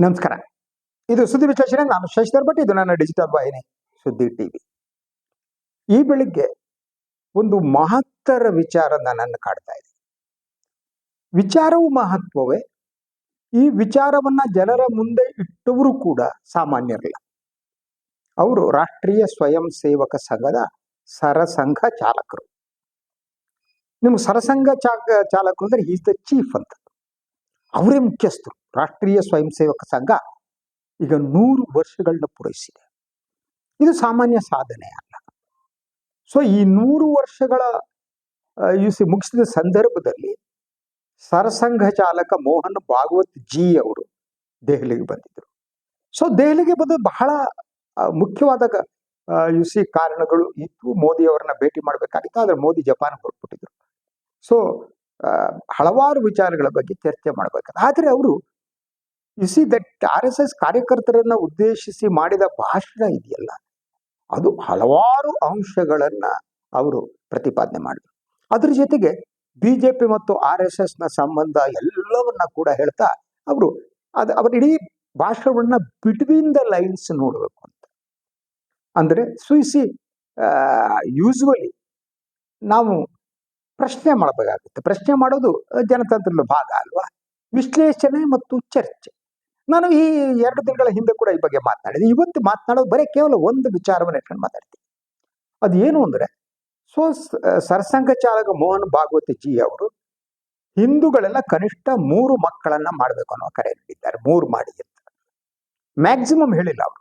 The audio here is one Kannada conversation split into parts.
ನಮಸ್ಕಾರ. ಇದು ಸುದ್ದಿ ವಿಶ್ಲೇಷಣೆ, ನಾನು ಶಶಿಧರ್ ಭಟ್, ಇದು ನನ್ನ ಡಿಜಿಟಲ್ ವಾಹಿನಿ, ಸುದ್ದಿ ಟಿವಿ. ಈ ಬೆಳಿಗ್ಗೆ ಒಂದು ಮಹತ್ತರ ವಿಚಾರ ನನ್ನನ್ನು ಕಾಡ್ತಾ ಇದೆ. ವಿಚಾರವು ಮಹತ್ವವೇ? ಈ ವಿಚಾರವನ್ನ ಜನರ ಮುಂದೆ ಇಟ್ಟವರು ಕೂಡ ಸಾಮಾನ್ಯರಲ್ಲ. ಅವರು ರಾಷ್ಟ್ರೀಯ ಸ್ವಯಂ ಸೇವಕ ಸಂಘದ ಸರಸಂಘ ಚಾಲಕರು. ನಿಮ್ಗೆ ಸರಸಂಘ ಚಾಕ, ಚಾಲಕರು ಅಂದ್ರೆ ಈಸ್ ದ ಚೀಫ್ ಅಂತ. ಅವರೇ ಮುಖ್ಯಸ್ಥರು. ರಾಷ್ಟ್ರೀಯ ಸ್ವಯಂ ಸೇವಕ ಸಂಘ ಈಗ ನೂರು ವರ್ಷಗಳನ್ನ ಪೂರೈಸಿದೆ. ಇದು ಸಾಮಾನ್ಯ ಸಾಧನೆ ಅಲ್ಲ. ಸೊ ಈ ನೂರು ವರ್ಷಗಳ ಸಿ ಮುಗಿಸಿದ ಸಂದರ್ಭದಲ್ಲಿ ಸರಸಂಘ ಚಾಲಕ ಮೋಹನ್ ಭಾಗವತ್ ಜಿ ಅವರು ದೆಹಲಿಗೆ ಬಂದಿದ್ದರು. ಸೊ ದೆಹಲಿಗೆ ಬಂದು ಬಹಳ ಮುಖ್ಯವಾದ ಯು ಸಿ ಕಾರಣಗಳು ಇತ್ತು. ಮೋದಿ ಅವರನ್ನ ಭೇಟಿ ಮಾಡಬೇಕಾಗಿತ್ತು. ಆದ್ರೆ ಮೋದಿ ಜಪಾನ್ ಹೊರಟ್ಬಿಟ್ಟಿದ್ರು. ಸೊ ಹಲವಾರು ವಿಚಾರಗಳ ಬಗ್ಗೆ ಚರ್ಚೆ ಮಾಡಬೇಕಾದ. ಆದರೆ ಅವರು you see that R S S ಕಾರ್ಯಕರ್ತರನ್ನ ಉದ್ದೇಶಿಸಿ ಮಾಡಿದ ಭಾಷಣ ಇದೆಯಲ್ಲ? ಅದು ಹಲವಾರು ಅಂಶಗಳನ್ನ ಅವರು ಪ್ರತಿಪಾದನೆ ಮಾಡಿದ್ರು. ಅದ್ರ ಜೊತೆಗೆ ಬಿಜೆಪಿ ಮತ್ತು ಆರ್ ಎಸ್ ಎಸ್ನ ಸಂಬಂಧ ಎಲ್ಲವನ್ನ ಕೂಡ ಹೇಳ್ತಾ ಅವರು ಅದು ಅವರ ಇಡೀ ಭಾಷಣವನ್ನ ಬಿಟ್ವೀನ್ ದ ಲೈನ್ಸ್ ನೋಡಬೇಕು ಅಂತ. ಅಂದ್ರೆ ಸುಯಿಸಿ ಯೂಸ್ವಲಿ ನಾವು ಪ್ರಶ್ನೆ ಮಾಡಬೇಕಾಗುತ್ತೆ. ಪ್ರಶ್ನೆ ಮಾಡೋದು ಜನತಂತ್ರದ ಭಾಗ ಅಲ್ವಾ? ವಿಶ್ಲೇಷಣೆ ಮತ್ತು ಚರ್ಚೆ. ನಾನು ಈ ಎರಡು ದಿನಗಳ ಹಿಂದೆ ಕೂಡ ಈ ಬಗ್ಗೆ ಮಾತನಾಡಿದೆ. ಇವತ್ತು ಮಾತನಾಡೋದು ಬರೀ ಕೇವಲ ಒಂದು ವಿಚಾರವನ್ನು ಇಟ್ಕೊಂಡು ಮಾತಾಡ್ತೀನಿ. ಅದು ಏನು ಅಂದ್ರೆ ಸೊ ಸರಸಂಘ ಚಾಲಕ ಮೋಹನ್ ಭಾಗವತಿ ಜಿ ಅವರು ಹಿಂದೂಗಳೆಲ್ಲ ಕನಿಷ್ಠ ಮೂರು ಮಕ್ಕಳನ್ನ ಮಾಡಬೇಕು ಅನ್ನೋ ಕರೆ ನೀಡಿದ್ದಾರೆ. ಮೂರು ಮಾಡಿ ಅಂತ. ಮ್ಯಾಕ್ಸಿಮಮ್ ಹೇಳಿಲ್ಲ ಅವರು.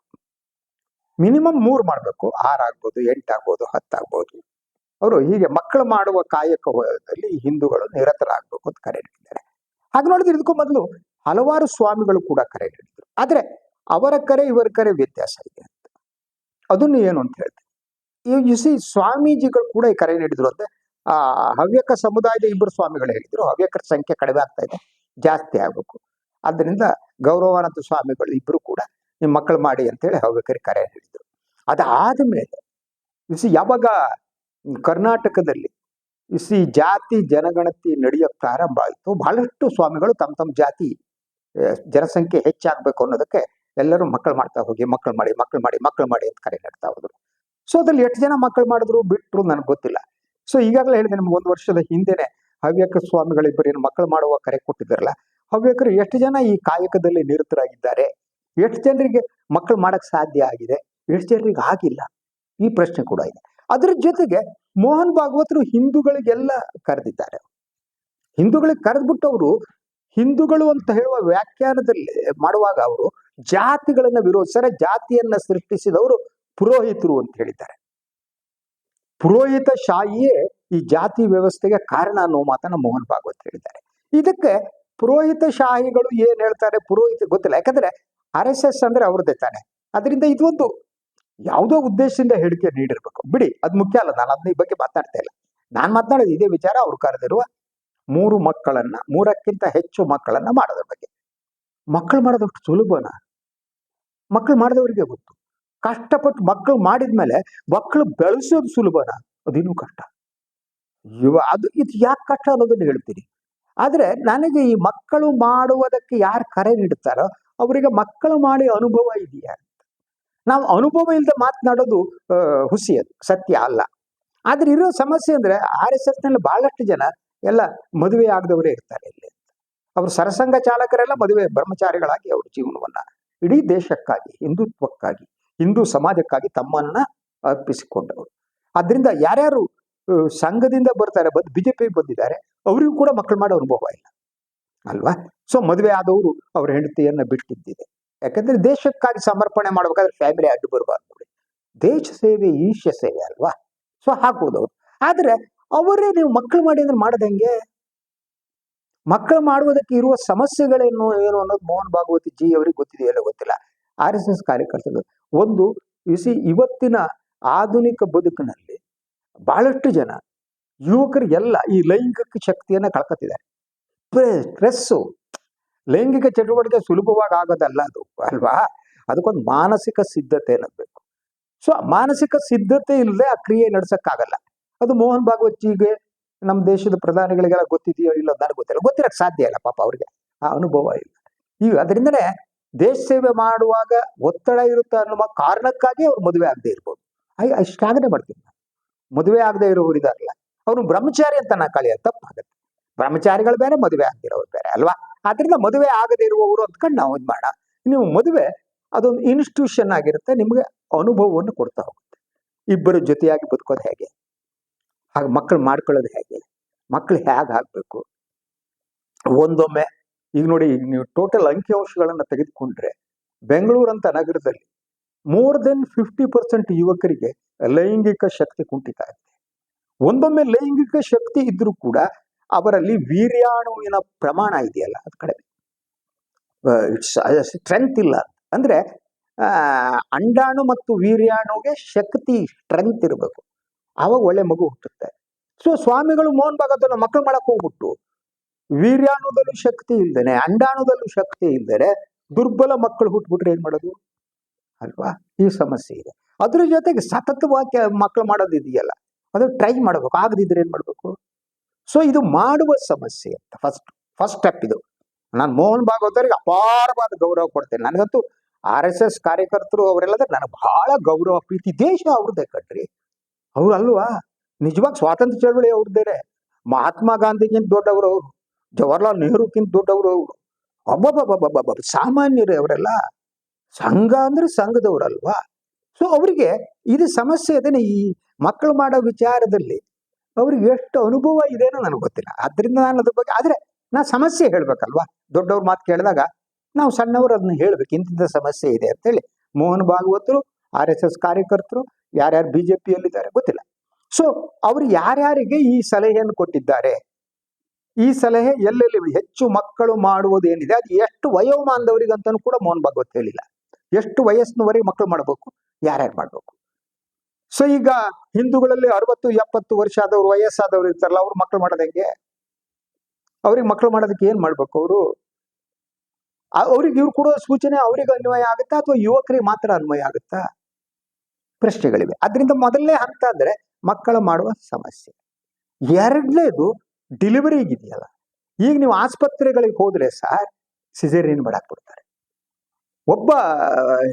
ಮಿನಿಮಮ್ ಮೂರು ಮಾಡಬೇಕು. ಆರಾಗ್ಬೋದು ಎಂಟಾಗ್ಬೋದು ಹತ್ತಾಗ್ಬೋದು ಅವರು ಹೀಗೆ ಮಕ್ಕಳು ಮಾಡುವ ಕಾಯಕದಲ್ಲಿ ಹಿಂದೂಗಳು ನಿರತರಾಗಬೇಕು ಅಂತ ಕರೆ ನೀಡಿದ್ದಾರೆ. ಹಾಗೆ ನೋಡಿದ್ರೆ ಇದಕ್ಕೂ ಮೊದಲು ಹಲವಾರು ಸ್ವಾಮಿಗಳು ಕೂಡ ಕರೆ ನೀಡಿದ್ರು. ಆದ್ರೆ ಅವರ ಕರೆ ಇವರ ಕರೆ ವ್ಯತ್ಯಾಸ ಇದೆ ಅಂತ. ಅದನ್ನು ಏನು ಅಂತ ಹೇಳ್ತೀವಿ ಈ ಸಿ ಸ್ವಾಮೀಜಿಗಳು ಕೂಡ ಈ ಕರೆ ನೀಡಿದ್ರು ಅಂತ ಆ, ಹವ್ಯಕ ಸಮುದಾಯದ ಇಬ್ಬರು ಸ್ವಾಮಿಗಳು ಹೇಳಿದ್ರು. ಹವ್ಯಕರ ಸಂಖ್ಯೆ ಕಡಿಮೆ ಆಗ್ತಾ ಇದೆ, ಜಾಸ್ತಿ ಆಗ್ಬೇಕು. ಆದ್ದರಿಂದ ಗೌರವಾನಂದ ಸ್ವಾಮಿಗಳು ಇಬ್ಬರು ಕೂಡ ನಿಮ್ಮ ಮಕ್ಕಳು ಮಾಡಿ ಅಂತೇಳಿ ಹವ್ಯಕರಿಗೆ ಕರೆ ನೀಡಿದ್ರು. ಅದಾದ ಮೇಲೆ ಸಿ ಯಾವಾಗ ಕರ್ನಾಟಕದಲ್ಲಿ ಸಿ ಜಾತಿ ಜನಗಣತಿ ನಡೆಯೋ ಪ್ರಾರಂಭ ಆಯಿತು, ಬಹಳಷ್ಟು ಸ್ವಾಮಿಗಳು ತಮ್ಮ ತಮ್ಮ ಜಾತಿ ಜನಸಂಖ್ಯೆ ಹೆಚ್ಚಾಗಬೇಕು ಅನ್ನೋದಕ್ಕೆ ಎಲ್ಲರೂ ಮಕ್ಕಳು ಮಾಡ್ತಾ ಹೋಗಿ ಮಕ್ಕಳು ಮಾಡಿ ಮಕ್ಕಳು ಮಾಡಿ ಮಕ್ಕಳು ಮಾಡಿ ಅಂತ ಕರೆ ನೀಡ್ತಾ ಹೋದ್ರು. ಸೊ ಅದ್ರಲ್ಲಿ ಎಷ್ಟು ಜನ ಮಕ್ಕಳು ಮಾಡಿದ್ರು ಬಿಟ್ರು ನನಗೆ ಗೊತ್ತಿಲ್ಲ. ಸೊ ಈಗಾಗಲೇ ಹೇಳಿದೆ ನಿಮ್ಗೆ ಒಂದು ವರ್ಷದ ಹಿಂದೆನೆ ಹವ್ಯಕ ಸ್ವಾಮಿಗಳಿಬ್ಬರೇನು ಮಕ್ಕಳು ಮಾಡುವ ಕರೆ ಕೊಟ್ಟಿದ್ದಾರಲ್ಲ, ಹವ್ಯಕರು ಎಷ್ಟು ಜನ ಈ ಕಾಯಕದಲ್ಲಿ ನಿರತರಾಗಿದ್ದಾರೆ? ಎಷ್ಟು ಜನರಿಗೆ ಮಕ್ಕಳು ಮಾಡಕ್ ಸಾಧ್ಯ ಆಗಿದೆ? ಎಷ್ಟು ಜನರಿಗೆ ಆಗಿಲ್ಲ? ಈ ಪ್ರಶ್ನೆ ಕೂಡ ಇದೆ. ಅದ್ರ ಜೊತೆಗೆ ಮೋಹನ್ ಭಾಗವತರು ಹಿಂದೂಗಳಿಗೆಲ್ಲ ಕರೆದಿದ್ದಾರೆ. ಹಿಂದೂಗಳಿಗೆ ಕರೆದ್ಬಿಟ್ಟು ಅವರು ಹಿಂದೂಗಳು ಅಂತ ಹೇಳುವ ವ್ಯಾಖ್ಯಾನದಲ್ಲಿ ಮಾಡುವಾಗ ಅವರು ಜಾತಿಗಳನ್ನ ವಿರೋಧಿಸಿದರೆ ಜಾತಿಯನ್ನ ಸೃಷ್ಟಿಸಿದವರು ಪುರೋಹಿತರು ಅಂತ ಹೇಳಿದ್ದಾರೆ. ಪುರೋಹಿತ ಶಾಹಿಯೇ ಈ ಜಾತಿ ವ್ಯವಸ್ಥೆಗೆ ಕಾರಣ ಅನ್ನೋ ಮಾತನ್ನ ಮೋಹನ್ ಭಾಗವತ್ ಹೇಳಿದ್ದಾರೆ. ಇದಕ್ಕೆ ಪುರೋಹಿತ ಶಾಹಿಗಳು ಏನ್ ಹೇಳ್ತಾರೆ? ಪುರೋಹಿತ ಗೊತ್ತಿಲ್ಲ. ಯಾಕಂದ್ರೆ ಆರ್ ಎಸ್ ಎಸ್ ಅಂದ್ರೆ ಅವ್ರದ್ದೇ ತಾನೆ. ಅದರಿಂದ ಇದೊಂದು ಯಾವುದೋ ಉದ್ದೇಶದಿಂದ ಹೇಳಿಕೆ ನೀಡಿರ್ಬೇಕು. ಬಿಡಿ, ಅದು ಮುಖ್ಯ ಅಲ್ಲ. ನಾನು ಅದನ್ನ ಈ ಬಗ್ಗೆ ಮಾತಾಡ್ತಾ ಇಲ್ಲ. ನಾನು ಮಾತನಾಡೋದು ಇದೇ ವಿಚಾರ. ಅವ್ರು ಕರೆದಿರುವ ಮೂರು ಮಕ್ಕಳನ್ನ, ಮೂರಕ್ಕಿಂತ ಹೆಚ್ಚು ಮಕ್ಕಳನ್ನ ಮಾಡೋದ್ರ ಬಗ್ಗೆ. ಮಕ್ಕಳು ಮಾಡೋದಷ್ಟು ಸುಲಭನ? ಮಕ್ಕಳು ಮಾಡಿದವರಿಗೆ ಗೊತ್ತು. ಕಷ್ಟಪಟ್ಟು ಮಕ್ಕಳು ಮಾಡಿದ್ಮೇಲೆ ಮಕ್ಕಳು ಬೆಳೆಸೋದು ಸುಲಭನ? ಅದಿನ್ನೂ ಕಷ್ಟ. ಇವ ಅದು ಇದು ಯಾಕೆ ಕಷ್ಟ ಅನ್ನೋದನ್ನ ಹೇಳ್ತೀನಿ. ಆದ್ರೆ ನನಗೆ ಈ ಮಕ್ಕಳು ಮಾಡುವುದಕ್ಕೆ ಯಾರು ಕರೆ ನೀಡುತ್ತಾರೋ ಅವರಿಗೆ ಮಕ್ಕಳು ಮಾಡಿ ಅನುಭವ ಇದೆಯಾ ನಾವು ಅನುಭವ ಇಲ್ಲದೆ ಮಾತನಾಡೋದು ಹುಸಿ ಅದು ಸತ್ಯ ಅಲ್ಲ. ಆದ್ರೆ ಇರೋ ಸಮಸ್ಯೆ ಅಂದ್ರೆ ಆರ್ ಎಸ್ ಎಸ್ನಲ್ಲಿ ಬಹಳಷ್ಟು ಜನ ಎಲ್ಲ ಮದುವೆ ಆಗದವರೇ ಇರ್ತಾರೆ ಇಲ್ಲಿ ಅವರು ಸರಸಂಘ ಚಾಲಕರೆಲ್ಲ ಮದುವೆ ಬ್ರಹ್ಮಚಾರಿಗಳಾಗಿ ಅವ್ರ ಜೀವನವನ್ನ ಇಡೀ ದೇಶಕ್ಕಾಗಿ, ಹಿಂದುತ್ವಕ್ಕಾಗಿ, ಹಿಂದೂ ಸಮಾಜಕ್ಕಾಗಿ ತಮ್ಮನ್ನ ಅರ್ಪಿಸಿಕೊಂಡವರು. ಆದ್ರಿಂದ ಯಾರ್ಯಾರು ಸಂಘದಿಂದ ಬರ್ತಾರೆ, ಬಂದು ಬಿಜೆಪಿ ಬಂದಿದ್ದಾರೆ, ಅವರಿಗೂ ಕೂಡ ಮಕ್ಕಳು ಮಾಡೋ ಅನುಭವ ಇಲ್ಲ. ಅಲ್ವಾ? ಸೊ, ಮದುವೆ ಆದವರು ಅವ್ರ ಹೆಂಡತಿಯನ್ನ ಬಿಟ್ಟಿದ್ದಿದೆ. ಯಾಕಂದ್ರೆ ದೇಶಕ್ಕಾಗಿ ಸಮರ್ಪಣೆ ಮಾಡ್ಬೇಕಾದ್ರೆ ಫ್ಯಾಮಿಲಿ ಅಡ್ಡು ಬರಬಾರ್ದು. ದೇಶ ಸೇವೆ ಈಶ್ಯ ಸೇವೆ ಅಲ್ವಾ? ಸೊ ಹಾಕ್ಬೋದು ಆದ್ರೆ ಅವರೇ ನೀವು ಮಕ್ಕಳು ಮಾಡಿ ಅಂದ್ರೆ ಮಾಡದಂಗೆ ಮಕ್ಕಳು ಮಾಡುವುದಕ್ಕೆ ಇರುವ ಸಮಸ್ಯೆಗಳೇನು, ಏನು ಅನ್ನೋದು ಮೋಹನ್ ಭಾಗವತಿ ಜಿ ಅವರಿಗೆ ಗೊತ್ತಿದೆಯಲ್ಲ ಗೊತ್ತಿಲ್ಲ. ಆರ್ ಎಸ್ ಎಸ್ ಕಾರ್ಯಕರ್ತರು. ಒಂದು ಸಿ ಇವತ್ತಿನ ಆಧುನಿಕ ಬದುಕಿನಲ್ಲಿ ಬಹಳಷ್ಟು ಜನ ಯುವಕರು ಎಲ್ಲ ಈ ಲೈಂಗಿಕ ಶಕ್ತಿಯನ್ನ ಕಳ್ಕೊತಿದ್ದಾರೆ ಸ್ಟ್ರೆಸ್ಸು. ಲೈಂಗಿಕ ಚಟುವಟಿಕೆ ಸುಲಭವಾಗಿ ಆಗೋದಲ್ಲ ಅದು, ಅಲ್ವಾ? ಅದಕ್ಕೊಂದು ಮಾನಸಿಕ ಸಿದ್ಧತೆ ಅನ್ನಬೇಕು ಸೊ ಮಾನಸಿಕ ಸಿದ್ಧತೆ ಇಲ್ಲದೆ ಆ ಕ್ರಿಯೆ ನಡ್ಸಕ್ಕಾಗಲ್ಲ. ಅದು ಮೋಹನ್ ಭಾಗವತ್ಜಿಗೆ ನಮ್ಮ ದೇಶದ ಪ್ರಧಾನಿಗಳಿಗೆಲ್ಲ ಗೊತ್ತಿದೆಯೋ ಇಲ್ಲ ನನಗೆ ಗೊತ್ತಿಲ್ಲ. ಗೊತ್ತಿರಕ್ಕೆ ಸಾಧ್ಯ ಇಲ್ಲ ಪಾಪ ಅವ್ರಿಗೆ. ಆ ಅನುಭವ ಇಲ್ಲ. ಈಗ ಅದರಿಂದನೇ ದೇಶ ಸೇವೆ ಮಾಡುವಾಗ ಒತ್ತಡ ಇರುತ್ತೆ ಅನ್ನುವ ಕಾರಣಕ್ಕಾಗಿ ಅವ್ರು ಮದುವೆ ಆಗದೆ ಇರ್ಬೋದು. ಐ ಅಷ್ಟಾಗದೆ ಮಾಡ್ತೀನಿ. ಮದುವೆ ಆಗದೆ ಇರೋರು ಇದಾರಲ್ಲ, ಅವ್ರು ಬ್ರಹ್ಮಚಾರಿ ಅಂತ ನಾ ಕಳೆಯ ತಪ್ಪಾಗುತ್ತೆ. ಬ್ರಹ್ಮಚಾರಿಗಳು ಬೇರೆ, ಮದುವೆ ಆಗದಿರೋರು ಬೇರೆ, ಅಲ್ವಾ? ಆದ್ರಿಂದ ಮದುವೆ ಆಗದೆ ಇರುವವರು ಅಂದ್ಕೊಂಡು ನಾವು ಇದು ಮಾಡ. ನೀವು ಮದುವೆ, ಅದೊಂದು ಇನ್ಸ್ಟಿಟ್ಯೂಷನ್ ಆಗಿರುತ್ತೆ, ನಿಮಗೆ ಅನುಭವವನ್ನು ಕೊಡ್ತಾ ಹೋಗುತ್ತೆ. ಇಬ್ಬರು ಜೊತೆಯಾಗಿ ಬದುಕೋದು ಹೇಗೆ? ಹಾಗೆ ಮಕ್ಕಳು ಮಾಡ್ಕೊಳ್ಳೋದು ಹೇಗೆ? ಮಕ್ಕಳು ಹೇಗೆ ಆಗಬೇಕು ಒಂದೊಮ್ಮೆ, ಈಗ ನೋಡಿ, ಈಗ ನೀವು ಟೋಟಲ್ ಅಂಕಿಅಂಶಗಳನ್ನು ತೆಗೆದುಕೊಂಡ್ರೆ, ಬೆಂಗಳೂರಂತ ನಗರದಲ್ಲಿ ಮೋರ್ ದೆನ್ ಫಿಫ್ಟಿ ಪರ್ಸೆಂಟ್ ಯುವಕರಿಗೆ ಲೈಂಗಿಕ ಶಕ್ತಿ ಕುಂಠಿತ ಆಗಿದೆ ಒಂದೊಮ್ಮೆ ಲೈಂಗಿಕ ಶಕ್ತಿ ಇದ್ರೂ ಕೂಡ ಅವರಲ್ಲಿ ವೀರ್ಯಾಣುವಿನ ಪ್ರಮಾಣ ಇದೆಯಲ್ಲ, ಅದು ಕಡಿಮೆ ಸ್ಟ್ರೆಂತ್ ಇಲ್ಲ. ಅಂದ್ರೆ ಅಂಡಾಣು ಮತ್ತು ವೀರ್ಯಾಣುಗೆ ಶಕ್ತಿ ಸ್ಟ್ರೆಂತ್ ಇರಬೇಕು. ಆವಾಗ ಒಳ್ಳೆ ಮಗು ಹುಟ್ಟುತ್ತೆ ಸೊ ಸ್ವಾಮಿಗಳು ಮೋಹನ್ ಭಾಗವತನ ಮಕ್ಕಳು ಮಾಡಕ್ ಹೋಗ್ಬಿಟ್ಟು ವೀರ್ಯಾಣುದಲ್ಲೂ ಶಕ್ತಿ ಇಲ್ದೇನೆ, ಅಂಡಾಣುದಲ್ಲೂ ಶಕ್ತಿ ಇಲ್ದೇನೆ ದುರ್ಬಲ ಮಕ್ಕಳು ಹುಟ್ಬಿಟ್ರೆ ಏನ್ ಮಾಡೋದು? ಅಲ್ವಾ? ಈ ಸಮಸ್ಯೆ ಇದೆ. ಅದ್ರ ಜೊತೆಗೆ ಸತತವಾಗಿ ಮಕ್ಕಳು ಮಾಡೋದು ಇದೆಯಲ್ಲ, ಅದು ಟ್ರೈ ಮಾಡಬೇಕು. ಆಗದಿದ್ರೆ ಏನ್ ಮಾಡ್ಬೇಕು? ಸೊ ಇದು ಮಾಡುವ ಸಮಸ್ಯೆ ಅಂತ ಫಸ್ಟ್ ಫಸ್ಟ್ ಸ್ಟೆಪ್ ಇದು. ನಾನು ಮೋಹನ್ ಭಾಗವತರಿಗೆ ಅಪಾರವಾದ ಗೌರವ ಕೊಡ್ತೇನೆ. ನನಗಂತೂ ಆರ್ ಎಸ್ ಎಸ್ ಕಾರ್ಯಕರ್ತರು ಅವರೆಲ್ಲದ್ರೆ ನನಗೆ ಬಹಳ ಗೌರವ, ಪ್ರೀತಿ, ದೇಶ ಅವ್ರದ್ದೇ ಕಣ್ರಿ. ಅವ್ರು ಅಲ್ವಾ? ನಿಜವಾಗಿ ಸ್ವಾತಂತ್ರ್ಯ ಚಳವಳಿ ಅವ್ರದ್ದೇನೆ ಮಹಾತ್ಮ ಗಾಂಧಿಗಿಂತ ದೊಡ್ಡವರು ಅವರು. ಜವಾಹರ್ಲಾಲ್ ನೆಹರುಕ್ಕಿಂತ ದೊಡ್ಡವರು ಅವರು. ಅಬ್ಬಬ್ಬಬ್ಬಬ್ಬಬ್ಬ ಸಾಮಾನ್ಯರು ಅವರೆಲ್ಲ. ಸಂಘ ಅಂದ್ರೆ ಸಂಘದವರಲ್ವಾ ಸೊ ಅವರಿಗೆ ಇದು ಸಮಸ್ಯೆ ಅದೇನೆ ಈ ಮಕ್ಕಳು ಮಾಡೋ ವಿಚಾರದಲ್ಲಿ. ಅವ್ರಿಗೆ ಎಷ್ಟು ಅನುಭವ ಇದೆನೋ ನನಗೆ ಗೊತ್ತಿಲ್ಲ. ಆದ್ರಿಂದ ನಾನು ಅದ್ರ ಬಗ್ಗೆ ಆದ್ರೆ ನಾ ಸಮಸ್ಯೆ ಹೇಳ್ಬೇಕಲ್ವಾ? ದೊಡ್ಡವ್ರ ಮಾತು ಕೇಳಿದಾಗ ನಾವು ಸಣ್ಣವರು ಅದನ್ನ ಹೇಳ್ಬೇಕು. ಇಂತಿಂಥ ಸಮಸ್ಯೆ ಇದೆ ಅಂತೇಳಿ. ಮೋಹನ್ ಭಾಗವತರು, ಆರ್ ಎಸ್ ಎಸ್ ಕಾರ್ಯಕರ್ತರು ಯಾರ್ಯಾರು ಬಿಜೆಪಿಯಲ್ಲಿದ್ದಾರೆ ಗೊತ್ತಿಲ್ಲ. ಸೊ ಅವರು ಯಾರ್ಯಾರಿಗೆ ಈ ಸಲಹೆಯನ್ನು ಕೊಟ್ಟಿದ್ದಾರೆ? ಈ ಸಲಹೆ ಎಲ್ಲೆಲ್ಲಿ ಹೆಚ್ಚು ಮಕ್ಕಳು ಮಾಡುವುದೇನಿದೆ ಅದು ಎಷ್ಟು ವಯೋಮಾನದವರಿಗೆ ಕೂಡ ಮೋಹನ್ ಭಾಗವತ್ ಹೇಳಿಲ್ಲ. ಎಷ್ಟು ವಯಸ್ಸಿನವರೆಗೆ ಮಕ್ಕಳು ಮಾಡಬೇಕು? ಯಾರ್ಯಾರು ಮಾಡಬೇಕು? ಸೊ ಈಗ ಹಿಂದೂಗಳಲ್ಲಿ ಅರವತ್ತು, ಎಪ್ಪತ್ತು ವರ್ಷ ಆದವ್ರು, ವಯಸ್ಸಾದವ್ರು ಇರ್ತಾರಲ್ಲ, ಅವ್ರು ಮಕ್ಕಳು ಮಾಡೋದು ಹೆಂಗೆ? ಅವ್ರಿಗೆ ಮಕ್ಕಳು ಮಾಡೋದಕ್ಕೆ ಏನ್ ಮಾಡ್ಬೇಕು ಅವರು? ಅವ್ರಿಗೆ ಇವ್ರು ಕೊಡೋ ಸೂಚನೆ ಅವ್ರಿಗೆ ಅನ್ವಯ ಆಗುತ್ತಾ ಅಥವಾ ಯುವಕರಿಗೆ ಮಾತ್ರ ಅನ್ವಯ ಆಗುತ್ತಾ? ಪ್ರಶ್ನೆಗಳಿವೆ. ಅದರಿಂದ ಮೊದಲನೇ ಹಂತ ಅಂದ್ರೆ ಮಕ್ಕಳು ಮಾಡುವ ಸಮಸ್ಯೆ. ಎರಡನೇದು ಡೆಲಿವರಿಗಿದೆಯಲ್ಲ ಈಗ ನೀವು ಆಸ್ಪತ್ರೆಗಳಿಗೆ ಹೋದ್ರೆ ಸರ್ ಸಿಜೇರಿಯನ್ ಮಾಡಕ್ ಬಿಡ್ತಾರೆ ಒಬ್ಬ,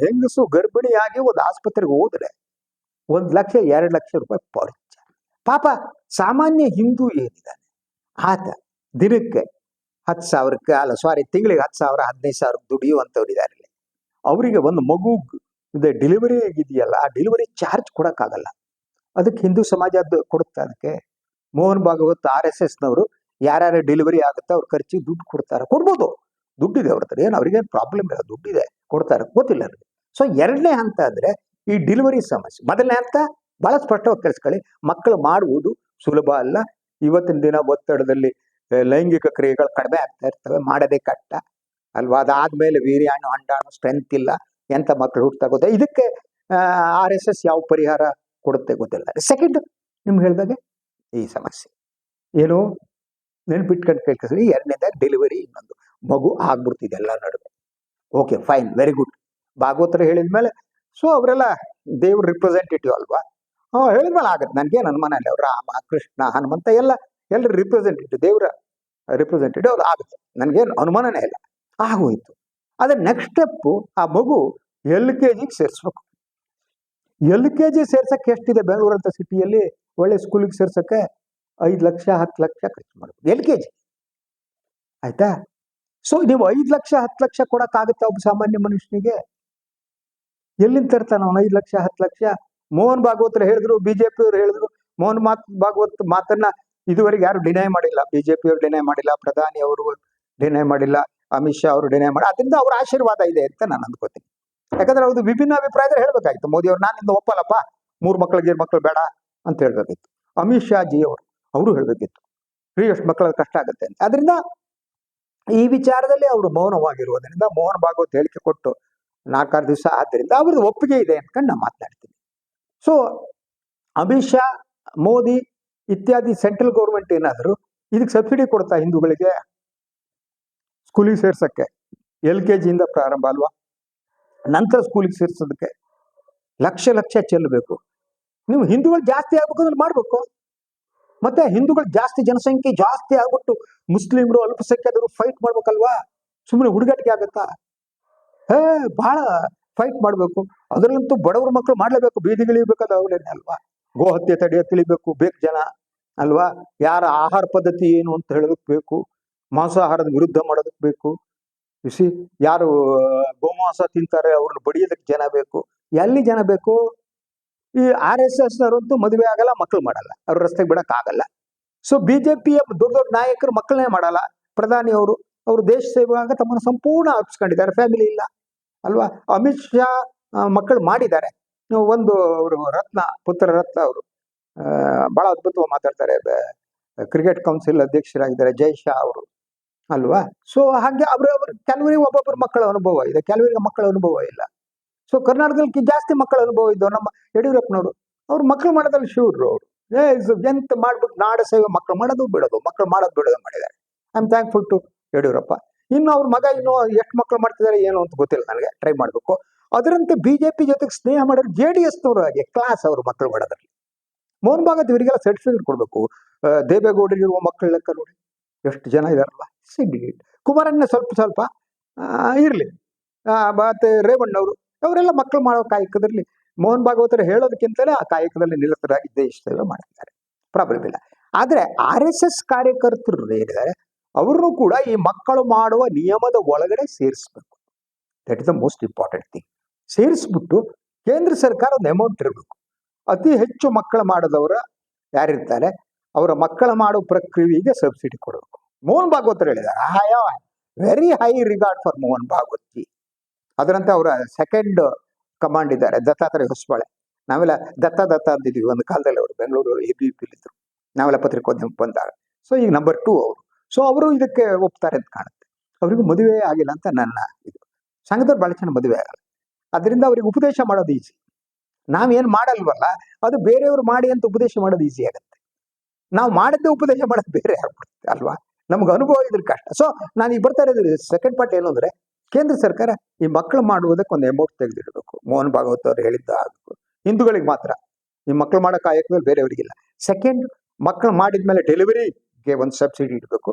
ಹೆಂಗಸು ಗರ್ಭಿಣಿಯಾಗಿ ಒಂದು ಆಸ್ಪತ್ರೆಗೆ ಹೋದ್ರೆ ಒಂದ್ ಲಕ್ಷ, ಎರಡು ಲಕ್ಷ ರೂಪಾಯಿ ಪರ್ಚ ಪಾಪ ಸಾಮಾನ್ಯ ಹಿಂದೂ ಏನಿದ್ದಾನೆ ಆತ ದಿನಕ್ಕೆ ಹತ್ತು ಸಾವಿರಕ್ಕೆ, ಅಲ್ಲ ಸಾರಿ ತಿಂಗಳಿಗೆ ಹತ್ತು ಸಾವಿರ, ಹದಿನೈದು ಸಾವಿರ ದುಡಿಯುವಂಥವ್ರು ಇದ್ದಾರೆ. ಅವರಿಗೆ ಒಂದು ಮಗು ಇದೆ. ಡೆಲಿವರಿ ಇದೆಯಲ್ಲ ಆ ಡೆಲಿವರಿ ಚಾರ್ಜ್ ಕೊಡೋಕ್ಕಾಗಲ್ಲ. ಅದಕ್ಕೆ ಹಿಂದೂ ಸಮಾಜ ಅದು ಕೊಡುತ್ತೆ ಅದಕ್ಕೆ. ಮೋಹನ್ ಭಾಗವತ್ ಆರ್ ಎಸ್ ಎಸ್ನವರು ಯಾರ್ಯಾರು ಡೆಲಿವರಿ ಆಗುತ್ತೆ ಅವ್ರ ಖರ್ಚಿಗೆ ದುಡ್ಡು ಕೊಡ್ತಾರೆ. ಕೊಡ್ಬೋದು. ದುಡ್ಡಿದೆ ಅವ್ರ ಹತ್ರ. ಏನು ಅವ್ರಿಗೇನು ಪ್ರಾಬ್ಲಮ್ ಇಲ್ಲ. ದುಡ್ಡಿದೆ. ಕೊಡ್ತಾರೆ. ಗೊತ್ತಿಲ್ಲ ಅವ್ರಿಗೆ. ಸೊ ಎರಡನೇ ಹಂತ ಅಂದರೆ ಈ ಡೆಲಿವರಿ ಸಮಸ್ಯೆ. ಮೊದಲನೇ ಹಂತ ಭಾಳ ಸ್ಪಷ್ಟವಾಗಿ ಕಲಿಸ್ಕೊಳ್ಳಿ ಮಕ್ಕಳು ಮಾಡುವುದು ಸುಲಭ ಅಲ್ಲ. ಇವತ್ತಿನ ದಿನ ಒತ್ತಡದಲ್ಲಿ ಲೈಂಗಿಕ ಕ್ರಿಯೆಗಳು ಕಡಿಮೆ ಆಗ್ತಾ ಇರ್ತವೆ. ಮಾಡೋದೇ ಕಷ್ಟ. ಅಲ್ವಾ? ಅದಾದ್ಮೇಲೆ ವೀರ್ಯಾಣು, ಅಂಡಾಣು ಸ್ಟ್ರೆಂತ್ ಇಲ್ಲ. ಎಂತ ಮಕ್ಕಳು ಹುಟ್ಟುತ್ತಾ ಗೊತ್ತಾ? ಇದಕ್ಕೆ ಆರ್ ಎಸ್ ಎಸ್ ಯಾವ ಪರಿಹಾರ ಕೊಡುತ್ತೆ ಗೊತ್ತಿಲ್ಲ. ಸೆಕೆಂಡ್ ನಿಮ್ಗೆ ಹೇಳಿದಾಗೆ? ಈ ಸಮಸ್ಯೆ. ಏನು ನೆನ್ಪಿಟ್ಕೊಂಡು ಕೇಳ್ಕೊಳ್ಳಿ ಎರಡನೇದಾಗ ಡೆಲಿವರಿ ಇನ್ನೊಂದು. ಮಗು ಆಗ್ಬಿಡ್ತಿದೆ ಎಲ್ಲ ನಡುವೆ. ಓಕೆ ಫೈನ್ ವೆರಿ ಗುಡ್ ಭಾಗವತರು ಹೇಳಿದ್ಮೇಲೆ ಸೊ ಅವರೆಲ್ಲ ದೇವ್ರ ರಿಪ್ರೆಸೆಂಟೇಟಿವ್ ಅಲ್ವಾ? ಹಾ, ಹೇಳಿದ್ಮೇಲೆ ಆಗತ್ತೆ. ನನಗೇನು ಅನುಮಾನ ಇಲ್ಲ. ಅವ್ರು ರಾಮ, ಕೃಷ್ಣ, ಹನುಮಂತ ಎಲ್ಲ ಎಲ್ಲರ ರಿಪ್ರೆಸೆಂಟೇಟಿವ್ ದೇವರ ರಿಪ್ರೆಸೆಂಟೇಟಿವ್ ಅದು ಆಗುತ್ತೆ. ನನಗೇನು ಅನುಮಾನನೇ ಇಲ್ಲ. ಆಗೋಯ್ತು. ಅದ್ರ ನೆಕ್ಸ್ಟ್ ಸ್ಟೆಪ್ಪು ಆ ಮಗು ಎಲ್ ಕೆ ಜಿಗೆ ಸೇರಿಸ್ಬೇಕು. ಎಲ್ ಕೆ ಜಿ ಸೇರ್ಸಕ್ಕೆ ಎಷ್ಟಿದೆ ಬೆಂಗಳೂರು ಅಂತ ಸಿಟಿಯಲ್ಲಿ? ಒಳ್ಳೆ ಸ್ಕೂಲಿಗೆ ಸೇರ್ಸಕ್ಕೆ ಐದು ಲಕ್ಷ, ಹತ್ತು ಲಕ್ಷ ಖರ್ಚು ಮಾಡಬೇಕು. L K G. ಆಯ್ತಾ? ಸೊ ನೀವು ಐದು ಲಕ್ಷ, ಹತ್ತು ಲಕ್ಷ ಕೊಡಕ್ಕಾಗುತ್ತೆ ಒಬ್ಬ ಸಾಮಾನ್ಯ ಮನುಷ್ಯನಿಗೆ? ಎಲ್ಲಿಂದ ತರ್ತಾನ ಅವನು? ಐದು ಲಕ್ಷ, ಹತ್ತು ಲಕ್ಷ? ಮೋಹನ್ ಭಾಗವತರು ಹೇಳಿದ್ರು, ಬಿಜೆಪಿ ಪಿಯವ್ರು ಹೇಳಿದ್ರು. ಮೋಹನ್ ಮಾತ್, ಭಾಗವತ್ ಮಾತನ್ನ ಇದುವರೆಗೆ ಯಾರು ಡಿನೈ ಮಾಡಿಲ್ಲ. ಬಿಜೆಪಿ ಅವರು ಡಿನೈ ಮಾಡಿಲ್ಲ, ಪ್ರಧಾನಿ ಅವರು ಡಿನೈ ಮಾಡಿಲ್ಲ, ಅಮಿತ್ ಶಾ ಅವರು ಡಿನೈ ಮಾಡಿ ಅದರಿಂದ ಅವ್ರ ಆಶೀರ್ವಾದ ಇದೆ ಅಂತ ನಾನು ಅಂದ್ಕೋತೀನಿ. ಯಾಕಂದ್ರೆ ಅವ್ರದ್ದು ವಿಭಿನ್ನ ಅಭಿಪ್ರಾಯ ಇದ್ರೆ ಹೇಳ್ಬೇಕಾಗಿತ್ತು. ಮೋದಿ ಅವ್ರು ನಿಂದ ಒಪ್ಪಲ್ಲಪ್ಪ, ಮೂರು ಮಕ್ಕಳಿಗೆ ಮಕ್ಕಳು ಬೇಡ ಅಂತ ಹೇಳ್ಬೇಕಿತ್ತು ಅಮಿತ್ ಶಾ ಜಿ ಅವರು ಅವರು ಹೇಳ್ಬೇಕಿತ್ತು. ರೀ, ಎಷ್ಟು ಮಕ್ಕಳ ಕಷ್ಟ ಆಗುತ್ತೆ ಅದರಿಂದ ಈ ವಿಚಾರದಲ್ಲಿ ಅವರು ಮೌನವಾಗಿರುವುದರಿಂದ, ಮೋಹನ್ ಭಾಗವತ್ ಹೇಳಿಕೆ ಕೊಟ್ಟು ನಾಲ್ಕಾರು ದಿವಸ ಆದ್ದರಿಂದ ಅವ್ರದ್ದು ಒಪ್ಪಿಗೆ ಇದೆ ಅಂದ್ಕೊಂಡು ನಾನು ಮಾತನಾಡ್ತೀನಿ ಸೊ ಅಮಿತ್ ಶಾ, ಮೋದಿ ಇತ್ಯಾದಿ ಸೆಂಟ್ರಲ್ ಗೌರ್ಮೆಂಟ್ ಏನಾದರೂ ಇದಕ್ಕೆ ಸಬ್ಸಿಡಿ ಕೊಡ್ತಾ ಹಿಂದೂಗಳಿಗೆ, ಸ್ಕೂಲಿಗೆ ಸೇರ್ಸಕ್ಕೆ ಎಲ್ ಕೆ ಜಿಯಿಂದ ಪ್ರಾರಂಭ ಅಲ್ವಾ? ನಂತರ ಸ್ಕೂಲಿಗೆ ಸೇರಿಸೋದಕ್ಕೆ ಲಕ್ಷ ಲಕ್ಷ ಚೆಲ್ಲಬೇಕು ನೀವು ಹಿಂದೂಗಳು ಜಾಸ್ತಿ ಆಗ್ಬೇಕು ಅಂದ್ರೆ ಮಾಡಬೇಕು. ಮತ್ತೆ ಹಿಂದೂಗಳು ಜಾಸ್ತಿ ಜನಸಂಖ್ಯೆ ಜಾಸ್ತಿ ಆಗ್ಬಿಟ್ಟು ಮುಸ್ಲಿಮ್ರು ಅಲ್ಪಸಂಖ್ಯಾತರು ಫೈಟ್ ಮಾಡ್ಬೇಕಲ್ವಾ? ಸುಮ್ಮನೆ ಹುಡುಗಾಟಿಕೆ ಆಗತ್ತಾ? ಹೇ ಬಹಳ ಫೈಟ್ ಮಾಡಬೇಕು. ಅದರಲ್ಲಂತೂ ಬಡವ್ರ ಮಕ್ಕಳು ಮಾಡ್ಲೇಬೇಕು. ಬೀದಿಗಿಳಿಬೇಕಾದ ಅವಲೇನೆ ಅಲ್ವಾ? ಗೋಹತ್ಯೆ ತಡೆಯ ತಿಳಿಬೇಕು. ಬೇಕು ಜನ ಅಲ್ವಾ? ಯಾರ ಆಹಾರ ಪದ್ಧತಿ ಏನು ಅಂತ ಹೇಳೋದಕ್ಕೆ ಬೇಕು. ಮಾಂಸಾಹಾರದ ವಿರುದ್ಧ ಮಾಡೋದಕ್ಕೆ ಬೇಕು. ಯಾರು ಗೋಮಾಂಸ ತಿಂತಾರೆ, ಅವ್ರನ್ನ ಬಡಿಯೋದಕ್ಕೆ ಜನ ಬೇಕು. ಎಲ್ಲಿ ಜನ ಬೇಕು? ಈ ಆರ್ ಎಸ್ ಎಸ್ ನವರಂತೂ ಮದುವೆ ಆಗಲ್ಲ ಮಕ್ಕಳು ಮಾಡಲ್ಲ. ಅವ್ರು ರಸ್ತೆಗೆ ಬಿಡಕ್ ಆಗಲ್ಲ ಸೊ ಬಿಜೆಪಿ ದೊಡ್ಡ ದೊಡ್ಡ ನಾಯಕರು ಮಕ್ಕಳನ್ನೇ ಮಾಡಲ್ಲ. ಪ್ರಧಾನಿ ಅವರು ಅವರು ದೇಶ ಸೇವೆಗಾಗ ತಮ್ಮನ್ನು ಸಂಪೂರ್ಣ ಅರ್ಪಿಸ್ಕೊಂಡಿದ್ದಾರೆ ಫ್ಯಾಮಿಲಿ ಇಲ್ಲ. ಅಲ್ವಾ? ಅಮಿತ್ ಶಾ ಮಕ್ಕಳು ಮಾಡಿದ್ದಾರೆ. ಒಂದು, ಅವರು ರತ್ನ, ಪುತ್ರ ರತ್ನ ಅವರು ಬಹಳ ಅದ್ಭುತವಾಗಿ ಮಾತಾಡ್ತಾರೆ. ಕ್ರಿಕೆಟ್ ಕೌನ್ಸಿಲ್ ಅಧ್ಯಕ್ಷರಾಗಿದ್ದಾರೆ. ಜೈ ಶಾ ಅವರು. ಅಲ್ವಾ? ಸೊ ಹಾಗೆ ಅವರು ಕೆಲವರಿಗೆ ಒಬ್ಬೊಬ್ಬರ ಮಕ್ಕಳ ಅನುಭವ. ಇದೆ ಕೆಲವರಿಗೆ ಮಕ್ಕಳ ಅನುಭವ ಇಲ್ಲ. ಸೊ ಕರ್ನಾಟಕದಲ್ಲಿ ಜಾಸ್ತಿ ಮಕ್ಕಳ ಅನುಭವ ಇದ್ದವು ನಮ್ಮ ಯಡಿಯೂರಪ್ಪನವರು ಅವ್ರು ಮಕ್ಕಳು ಮಾಡೋದ್ರಲ್ಲಿ ಶಿವ್ರು ಅವರು. ಎಂತ ಮಾಡ್ಬಿಟ್ಟು ನಾಡ ಸೇವೆ ಮಕ್ಕಳು ಮಾಡೋದು ಬಿಡೋದು ಮಕ್ಕಳು ಮಾಡೋದು ಬಿಡೋದು ಮಾಡಿದ್ದಾರೆ. I am thankful to Yediyurappa. ಇನ್ನು ಅವ್ರ ಮಗ ಇನ್ನು ಎಷ್ಟು ಮಕ್ಕಳು ಮಾಡ್ತಿದ್ದಾರೆ ಏನು ಅಂತ ಗೊತ್ತಿಲ್ಲ ನನಗೆ ಟ್ರೈ ಮಾಡಬೇಕು. ಅದರಂತೆ ಬಿಜೆಪಿ ಜೊತೆಗೆ ಸ್ನೇಹ ಮಾಡೋರು ಜೆ ಡಿ ಎಸ್ನವರು ಹಾಗೆ ಕ್ಲಾಸ್ ಅವರು ಮಕ್ಕಳು ಮಾಡೋದ್ರಲ್ಲಿ. ಮೋಹನ್ ಭಾಗತ್ ಇವರಿಗೆಲ್ಲ ಸರ್ಟಿಫಿಕೇಟ್ ಕೊಡಬೇಕು. ದೇವೇಗೌಡರಿರುವ ಮಕ್ಕಳ ಲೆಕ್ಕ ನೋಡಿ. ಎಷ್ಟು ಜನ ಇದಾರಲ್ಲ ಸಿಂಡಿಕೇಟ್ ಕುಮಾರಣ್ಣ ಸ್ವಲ್ಪ ಸ್ವಲ್ಪ ಇರಲಿ. ಮತ್ತೆ ರೇವಣ್ಣವರು, ಅವರೆಲ್ಲ ಮಕ್ಕಳು ಮಾಡೋ ಕಾಯಕದಲ್ಲಿ ಮೋಹನ್ ಭಾಗವತರ ಹೇಳೋದಕ್ಕಿಂತಲೇ ಆ ಕಾಯಕದಲ್ಲಿ ನಿರತರಾಗಿ ದೇಶ ಸೇವೆ ಮಾಡಿದ್ದಾರೆ ಪ್ರಾಬ್ಲಮ್ ಇಲ್ಲ. ಆದರೆ ಆರ್ ಎಸ್ ಎಸ್ ಕಾರ್ಯಕರ್ತರು ಏನಿದ್ದಾರೆ ಅವರನ್ನು ಕೂಡ ಈ ಮಕ್ಕಳು ಮಾಡುವ ನಿಯಮದ ಒಳಗಡೆ ಸೇರಿಸ್ಬೇಕು. That is the most important thing ಸೇರಿಸ್ಬಿಟ್ಟು ಕೇಂದ್ರ ಸರ್ಕಾರ ಒಂದು ಅಮೌಂಟ್ ಇರಬೇಕು. ಅತಿ ಹೆಚ್ಚು ಮಕ್ಕಳು ಮಾಡದವರ ಯಾರಿರ್ತಾರೆ? ಅವರ ಮಕ್ಕಳ ಮಾಡೋ ಪ್ರಕ್ರಿಯೆಗೆ ಸಬ್ಸಿಡಿ ಕೊಡಬೇಕು. ಮೋಹನ್ ಭಾಗವತರು ಹೇಳಿದ್ದಾರೆ ಹಾಯ very high regard for Mohan Bhagwat. ಅದರಂತೆ ಅವರ ಸೆಕೆಂಡ್ ಕಮಾಂಡ್ ಇದ್ದಾರೆ, ದತ್ತಾತ್ರೇಯ ಹೊಸಬಾಳೆ. ನಾವೆಲ್ಲ ದತ್ತ ದತ್ತ ಅಂತಿದ್ವಿ ಒಂದು ಕಾಲದಲ್ಲಿ ಅವರು ಬೆಂಗಳೂರು ಎ ಬಿ ನಾವೆಲ್ಲ ಪತ್ರಿಕೋದ್ಯಮ ಬಂದಾಗ. ಸೊ ಈಗ ನಂಬರ್ ಟೂ ಅವರು. ಸೊ ಅವರು ಇದಕ್ಕೆ ಒಪ್ತಾರೆ ಅಂತ ಕಾಣುತ್ತೆ. ಅವರಿಗೂ ಮದುವೆ ಆಗಿಲ್ಲ ಅಂತ ನನ್ನ ಇದು. ಸಂಘದವ್ರು ಭಾಳ ಜನ ಮದುವೆ ಆಗಲ್ಲ. ಅದರಿಂದ ಅವ್ರಿಗೆ ಉಪದೇಶ ಮಾಡೋದು ಈಸಿ ನಾವೇನು ಮಾಡಲ್ವಲ್ಲ, ಅದು ಬೇರೆಯವರು ಮಾಡಿ ಅಂತ ಉಪದೇಶ ಮಾಡೋದು ಈಸಿ ಆಗುತ್ತೆ. ನಾವು ಮಾಡಿದ್ದೆ ಉಪದೇಶ ಮಾಡೋದು ಬೇರೆ ಆಗ್ಬಿಡುತ್ತೆ ಅಲ್ವಾ? ನಮ್ಗೆ ಅನುಭವ ಇದ್ರ ಕಷ್ಟ. ಸೊ ನಾನು ಈಗ ಬರ್ತಾ ಇರೋದು ಸೆಕೆಂಡ್ ಪಾರ್ಟ್ ಏನು ಅಂದ್ರೆ, ಕೇಂದ್ರ ಸರ್ಕಾರ ಈ ಮಕ್ಕಳು ಮಾಡುವುದಕ್ಕೆ ಒಂದು ಅಮೌಂಟ್ ತೆಗೆದಿಡಬೇಕು. ಮೋಹನ್ ಭಾಗವತ್ ಅವರು ಹೇಳಿದ್ದ ಆಗಬೇಕು ಹಿಂದೂಗಳಿಗೆ ಮಾತ್ರ. ಈ ಮಕ್ಕಳು ಮಾಡೋ ಮೇಲೆ ಬೇರೆಯವರಿಗಿಲ್ಲ ಸೆಕೆಂಡ್ ಮಕ್ಕಳು ಮಾಡಿದ್ಮೇಲೆ ಡೆಲಿವರಿಗೆ ಒಂದು ಸಬ್ಸಿಡಿ ಇಡಬೇಕು.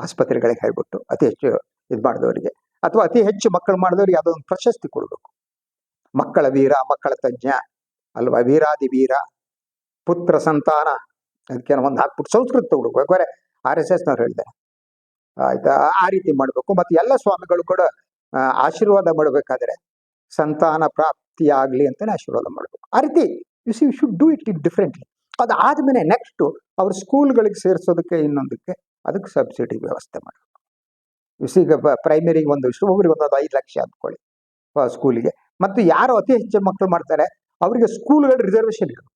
ಆಸ್ಪತ್ರೆಗಳಿಗೆ ಹೇಳ್ಬಿಟ್ಟು ಅತಿ ಹೆಚ್ಚು ಇದು ಮಾಡಿದವರಿಗೆ. ಅಥವಾ ಅತಿ ಹೆಚ್ಚು ಮಕ್ಕಳು ಮಾಡಿದವರಿಗೆ ಅದೊಂದು ಪ್ರಶಸ್ತಿ ಕೊಡಬೇಕು. ಮಕ್ಕಳ ವೀರ, ಮಕ್ಕಳ ತಜ್ಞ, ಅಲ್ವಾ? ವೀರಾದಿ ವೀರ, ಪುತ್ರ, ಸಂತಾನ ಅದಕ್ಕೆ ಒಂದು ಹಾಕ್ಬಿಟ್ಟು ಸಂಸ್ಕೃತ ತಗೊಳ್ಬೇಕು. ಯಾಕಂದ್ರೆ ಆರ್ ಎಸ್ ಎಸ್ನವ್ರು ಹೇಳಿದ್ದಾರೆ ಆಯ್ತಾ? ಆ ರೀತಿ ಮಾಡಬೇಕು. ಮತ್ತು ಎಲ್ಲ ಸ್ವಾಮಿಗಳು ಕೂಡ ಆಶೀರ್ವಾದ ಮಾಡಬೇಕಾದ್ರೆ ಸಂತಾನ ಪ್ರಾಪ್ತಿಯಾಗಲಿ ಅಂತಲೇ ಆಶೀರ್ವಾದ ಮಾಡಬೇಕು. ಆ ರೀತಿ you see should do it it differently ಅದಾದ್ಮೇಲೆ ನೆಕ್ಸ್ಟ್ ಅವ್ರ ಸ್ಕೂಲ್ಗಳಿಗೆ ಸೇರಿಸೋದಕ್ಕೆ ಇನ್ನೊಂದಕ್ಕೆ ಅದಕ್ಕೆ ಸಬ್ಸಿಡಿ ವ್ಯವಸ್ಥೆ ಮಾಡಬೇಕು. ಯು ಸಿ ಈಗ ಪ್ರೈಮರಿಗೆ ಒಂದು ಒಬ್ಬರಿಗೆ ಒಂದೊಂದು ಐದು ಲಕ್ಷ ಅಂದ್ಕೊಳ್ಳಿ ಸ್ಕೂಲಿಗೆ ಮತ್ತು ಯಾರು ಅತಿ ಹೆಚ್ಚು ಮಕ್ಕಳು ಮಾಡ್ತಾರೆ? ಅವರಿಗೆ ಸ್ಕೂಲ್ಗಳು ರಿಸರ್ವೇಶನ್ ಇರಬೇಕು.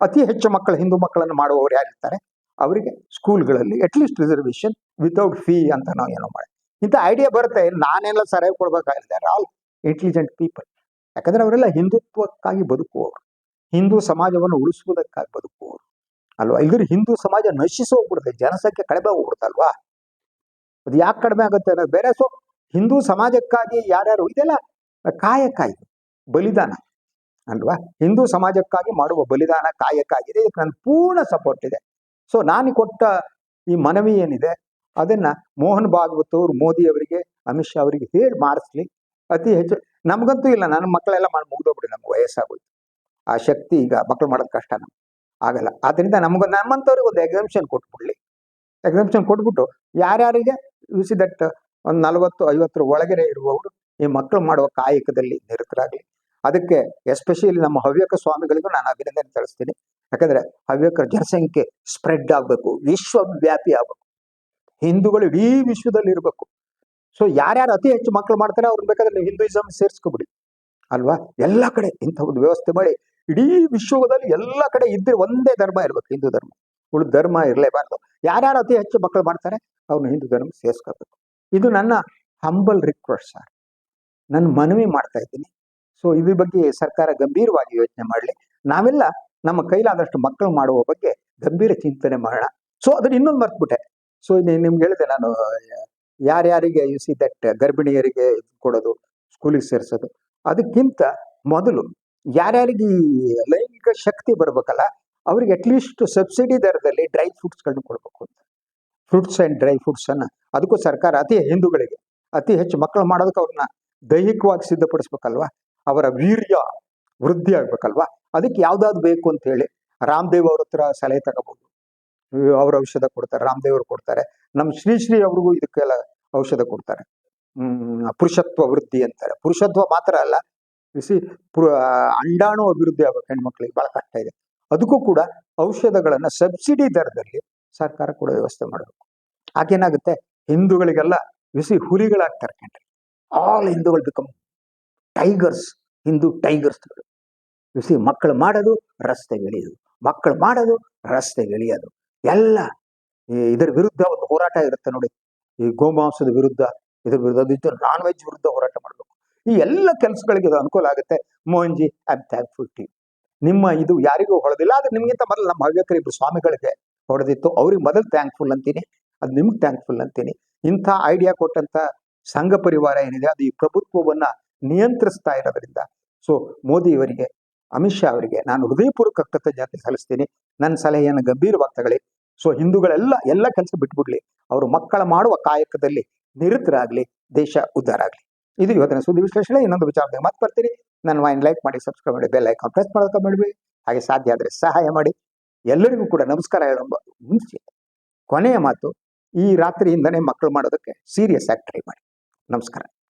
ಅತಿ ಹೆಚ್ಚು ಮಕ್ಕಳು, ಹಿಂದೂ ಮಕ್ಕಳನ್ನು ಮಾಡುವವರು ಯಾರಿರ್ತಾರೆ? ಅವರಿಗೆ ಸ್ಕೂಲ್ಗಳಲ್ಲಿ at least reservation without fee ಅಂತ ನಾವು ಏನೋ ಮಾಡಿ. ಇಂಥ ಐಡಿಯಾ ಬರುತ್ತೆ. ನಾನೆಲ್ಲ ಸರಿಯಾಗಿ ಕೊಡ್ಬೇಕಾಗಿದೆ ಆಲ್ ಇಂಟೆಲಿಜೆಂಟ್ ಪೀಪಲ್ ಯಾಕಂದ್ರೆ ಅವರೆಲ್ಲ ಹಿಂದುತ್ವಕ್ಕಾಗಿ ಬದುಕುವವರು. ಹಿಂದೂ ಸಮಾಜವನ್ನು ಉಳಿಸುವುದಕ್ಕಾಗಿ ಬದುಕುವವರು. ಅಲ್ವಾ? ಇಲ್ಲದ್ರೆ ಹಿಂದೂ ಸಮಾಜ ನಶಿಸಿ ಹೋಗ್ಬಿಡುತ್ತೆ. ಜನಸಂಖ್ಯೆ ಕಡಿಮೆ ಹೋಗ್ಬಿಡುತ್ತಲ್ವಾ ಅದು ಯಾಕೆ ಕಡಿಮೆ ಆಗುತ್ತೆ ಅನ್ನೋದು ಬೇರೆ. ಸೊ ಹಿಂದೂ ಸಮಾಜಕ್ಕಾಗಿ ಯಾರ್ಯಾರು ಇದೆಲ್ಲ ಕಾಯಕ ಬಲಿದಾನ. ಅಲ್ವಾ? ಹಿಂದೂ ಸಮಾಜಕ್ಕಾಗಿ ಮಾಡುವ ಬಲಿದಾನ ಕಾಯಕ್ಕಾಗಿದೆ ಇದಕ್ಕೆ ನನ್ನ ಪೂರ್ಣ ಸಪೋರ್ಟ್ ಇದೆ. ಸೊ ನಾನು ಕೊಟ್ಟ ಈ ಮನವಿ ಏನಿದೆ, ಅದನ್ನ ಮೋಹನ್ ಭಾಗವತ್ ಅವರು ಮೋದಿ ಅವರಿಗೆ, ಅಮಿತ್ ಶಾ ಅವರಿಗೆ ಹೇಳಿ ಮಾಡಿಸ್ಲಿ. ಅತಿ ಹೆಚ್ಚು, ನಮಗಂತೂ ಇಲ್ಲ, ನನ್ನ ಮಕ್ಕಳೆಲ್ಲ ಮಾಡಿ ಮುಗ್ದೋಗ್ಬಿಡಿ ನಮ್ಗೆ ವಯಸ್ಸಾಗೋಯ್ತು. ಆ ಶಕ್ತಿ ಈಗ ಮಕ್ಕಳು ಮಾಡೋದು ಕಷ್ಟ ನಮ್ಗೆ. ಆಗಲ್ಲ. ಆದ್ರಿಂದ ನಮ್ಗೆ, ನಮ್ಮಂಥವ್ರಿಗೆ ಒಂದು ಎಕ್ಸಾಮ್ಷನ್ ಕೊಟ್ಬಿಡ್ಲಿ. ಎಕ್ಸಾಮ್ಷನ್ ಕೊಟ್ಬಿಟ್ಟು ಯಾರ್ಯಾರಿಗೆ? ಸಿ ದಟ್ ಒಂದು ನಲವತ್ತು, ಐವತ್ತರ ಒಳಗಡೆ ಇರುವವರು ಈ ಮಕ್ಕಳು ಮಾಡುವ ಕಾಯಕದಲ್ಲಿ ನಿರತರಾಗಲಿ. ಅದಕ್ಕೆ ಎಸ್ಪೆಷಲಿ ನಮ್ಮ ಹವ್ಯಕ ಸ್ವಾಮಿಗಳಿಗೂ ನಾನು ಅಭಿನಂದನೆ ತಿಳಿಸ್ತೀನಿ. ಯಾಕಂದ್ರೆ ಹವ್ಯಕರ ಜನಸಂಖ್ಯೆ ಸ್ಪ್ರೆಡ್ ಆಗಬೇಕು, ವಿಶ್ವವ್ಯಾಪಿ ಆಗಬೇಕು. ಹಿಂದೂಗಳು ಇಡೀ ವಿಶ್ವದಲ್ಲಿ ಇರಬೇಕು. ಸೊ ಯಾರ್ಯಾರು ಅತಿ ಹೆಚ್ಚು ಮಕ್ಕಳು ಮಾಡ್ತಾರೆ ಅವ್ರನ್ನ ಬೇಕಾದ್ರೆ ನೀವು ಹಿಂದೂಯಿಸಮ್ ಸೇರಿಸ್ಕೊಬಿಡಿ. ಅಲ್ವಾ? ಎಲ್ಲ ಕಡೆ ಇಂಥ ಒಂದು ವ್ಯವಸ್ಥೆ ಮಾಡಿ ಇಡೀ ವಿಶ್ವದಲ್ಲಿ ಎಲ್ಲ ಕಡೆ ಇದ್ದರೆ ಒಂದೇ ಧರ್ಮ ಇರ್ಬೇಕು, ಹಿಂದೂ ಧರ್ಮ. ಉಳಿದ ಧರ್ಮ ಇರಲೇಬಾರ್ದು. ಯಾರ್ಯಾರು ಅತಿ ಹೆಚ್ಚು ಮಕ್ಕಳು ಮಾಡ್ತಾರೆ ಅವ್ರನ್ನ ಹಿಂದೂ ಧರ್ಮ ಸೇರಿಸ್ಕೋಬೇಕು ಇದು ನನ್ನ ಹಂಬಲ್ ರಿಕ್ವೆಸ್ಟ್ ಸರ್ ನಾನು ಮನವಿ ಮಾಡ್ತಾ ಇದ್ದೀನಿ. ಸೊ ಇದ್ರ ಬಗ್ಗೆ ಸರ್ಕಾರ ಗಂಭೀರವಾಗಿ ಯೋಚನೆ ಮಾಡಲಿ. ನಾವೆಲ್ಲ ನಮ್ಮ ಕೈಲಾದಷ್ಟು ಮಕ್ಕಳು ಮಾಡುವ ಬಗ್ಗೆ ಗಂಭೀರ ಚಿಂತನೆ ಮಾಡೋಣ. ಸೊ ಅದನ್ನ ಇನ್ನೊಂದು ಮರ್ತ್ಬಿಟ್ಟೆ. ಸೊ ನಿಮ್ಗೆ ಹೇಳಿದೆ ನಾನು, ಯಾರ್ಯಾರಿಗೆ ಯು ಸಿ ದಟ್ ಗರ್ಭಿಣಿಯರಿಗೆ ಕೊಡೋದು ಸ್ಕೂಲಿಗೆ ಸೇರಿಸೋದು, ಅದಕ್ಕಿಂತ ಮೊದಲು ಯಾರ್ಯಾರಿಗೆ ಲೈಂಗಿಕ ಶಕ್ತಿ ಬರ್ಬೇಕಲ್ಲ, ಅವ್ರಿಗೆ ಅಟ್ಲೀಸ್ಟ್ ಸಬ್ಸಿಡಿ ದರದಲ್ಲಿ ಡ್ರೈ ಫ್ರೂಟ್ಸ್ಗಳನ್ನ ಕೊಡಬೇಕು ಅಂತ. ಫ್ರೂಟ್ಸ್ ಆ್ಯಂಡ್ ಡ್ರೈ ಫ್ರೂಟ್ಸ್ ಅನ್ನ. ಅದಕ್ಕೂ ಸರ್ಕಾರ ಅತಿ ಹಿಂದೂಗಳಿಗೆ, ಅತಿ ಹೆಚ್ಚು ಮಕ್ಕಳು ಮಾಡೋದಕ್ಕೆ ಅವ್ರನ್ನ ದೈಹಿಕವಾಗಿ ಸಿದ್ಧಪಡಿಸ್ಬೇಕಲ್ವಾ? ಅವರ ವೀರ್ಯ ವೃದ್ಧಿ ಆಗ್ಬೇಕಲ್ವಾ? ಅದಕ್ಕೆ ಯಾವ್ದಾದ್ರು ಬೇಕು ಅಂತ ಹೇಳಿ ರಾಮದೇವ್ ಅವ್ರ ಹತ್ರ ಸಲಹೆ ತಗೋಬಹುದು. ಅವ್ರ ಔಷಧ ಕೊಡ್ತಾರೆ, ರಾಮದೇವ್ ಅವ್ರು ಕೊಡ್ತಾರೆ. ನಮ್ಮ ಶ್ರೀ ಶ್ರೀ ಅವ್ರಿಗೂ ಇದಕ್ಕೆಲ್ಲ ಔಷಧ ಕೊಡ್ತಾರೆ. ಹ್ಮ್, ಪುರುಷತ್ವ ವೃದ್ಧಿ ಅಂತಾರೆ. ಪುರುಷತ್ವ ಮಾತ್ರ ಅಲ್ಲ ಬಿಸಿ ಪುರ, ಅಂಡಾಣು ಅಭಿವೃದ್ಧಿ ಆಗ್ಬೇಕು ಹೆಣ್ಮಕ್ಳಿಗೆ ಬಹಳ ಕಷ್ಟ ಇದೆ. ಅದಕ್ಕೂ ಕೂಡ ಔಷಧಗಳನ್ನ ಸಬ್ಸಿಡಿ ದರದಲ್ಲಿ ಸರ್ಕಾರ ಕೂಡ ವ್ಯವಸ್ಥೆ ಮಾಡಬೇಕು. ಹಾಗೇನಾಗುತ್ತೆ? ಹಿಂದೂಗಳಿಗೆಲ್ಲ ಬಿಸಿ ಹುಲಿಗಳಾಗ್ತಾರೆ ಕಣ್ರಿ ಆಲ್ ಹಿಂದೂಗಳು ಬಿಕಮ್ ಟೈಗರ್ಸ್ ಹಿಂದೂ ಟೈಗರ್ಸ್ಗಳು. ಬಿಸಿ ಮಕ್ಕಳು ಮಾಡೋದು ರಸ್ತೆಗೆ ಇಳಿಯೋದು ಮಕ್ಕಳು ಮಾಡೋದು ರಸ್ತೆಗೆ ಇಳಿಯೋದು ಎಲ್ಲ ಇದರ ವಿರುದ್ಧ ಒಂದು ಹೋರಾಟ ಇರುತ್ತೆ ನೋಡಿ. ಈ ಗೋಮಾಂಸದ ವಿರುದ್ಧ, ಇದ್ರ ವಿರುದ್ಧ ಅದು ನಾನ್ ವೆಜ್ ವಿರುದ್ಧ ಹೋರಾಟ ಮಾಡಬೇಕು. ಈ ಎಲ್ಲ ಕೆಲಸಗಳಿಗೆ ಇದು ಅನುಕೂಲ ಆಗುತ್ತೆ. Mohan ji I'm thankful to ನಿಮ್ಮ ಇದು ಯಾರಿಗೂ ಹೊಡೆದಿಲ್ಲ ಆದ್ರೆ ನಿಮ್ಗಿಂತ ಮೊದಲು ನಮ್ಮ ಹವ್ಯಕರ ಇಬ್ಬರು ಸ್ವಾಮಿಗಳಿಗೆ ಹೊಡೆದಿತ್ತು. ಅವ್ರಿಗೆ ಮೊದಲು ಥ್ಯಾಂಕ್ಫುಲ್ ಅಂತೀನಿ. ಅದು ನಿಮ್ಗೆ ಥ್ಯಾಂಕ್ಫುಲ್ ಅಂತೀನಿ. ಇಂಥ ಐಡಿಯಾ ಕೊಟ್ಟಂತ ಸಂಘ ಪರಿವಾರ ಏನಿದೆ, ಅದು ಈ ಪ್ರಭುತ್ವವನ್ನ ನಿಯಂತ್ರಿಸ್ತಾ ಇರೋದ್ರಿಂದ. ಸೊ ಮೋದಿ ಅವರಿಗೆ, ಅಮಿತ್ ಶಾ ಅವರಿಗೆ ನಾನು ಹೃದಯಪೂರ್ವಕ ಕೃತಜ್ಞತೆ ಸಲ್ಲಿಸ್ತೀನಿ. ನನ್ನ ಸಲಹೆಯನ್ನು ಗಂಭೀರವಾಗಿ ತಗೊಳ್ಳಿ. ಸೊ ಹಿಂದೂಗಳೆಲ್ಲ, ಎಲ್ಲ ಕೆಲಸ ಬಿಟ್ಬಿಡ್ಲಿ. ಅವರು ಮಕ್ಕಳ ಮಾಡುವ ಕಾಯಕದಲ್ಲಿ ನಿರತರಾಗ್ಲಿ, ದೇಶ ಉದ್ಧಾರ ಆಗಲಿ ಇದು ಇವತ್ತಿನ ಸುದ್ದಿ ವಿಶ್ಲೇಷಣೆ. ಇನ್ನೊಂದು ವಿಚಾರದಾಗ ಮತ್ತೆ ಬರ್ತೀನಿ. ನನ್ನ ವಾಯಿನ್ ಲೈಕ್ ಮಾಡಿ, ಸಬ್ಸ್ಕ್ರೈಬ್ ಮಾಡಿ, ಬೆಲ್ ಐಕಾನ್ ಪ್ರೆಸ್ ಮಾಡೋಕೆ ಹಾಗೆ ಸಾಧ್ಯ ಆದರೆ ಸಹಾಯ ಮಾಡಿ. ಎಲ್ಲರಿಗೂ ಕೂಡ ನಮಸ್ಕಾರ ಹೇಳೋ ಮುಂಚೆ. ಕೊನೆಯ ಮಾತು, ಈ ರಾತ್ರಿಯಿಂದನೇ ಮಕ್ಕಳು ಮಾಡೋದಕ್ಕೆ ಸೀರಿಯಸ್ ಆಗಿ ಟ್ರೈ ಮಾಡಿ. ನಮಸ್ಕಾರ.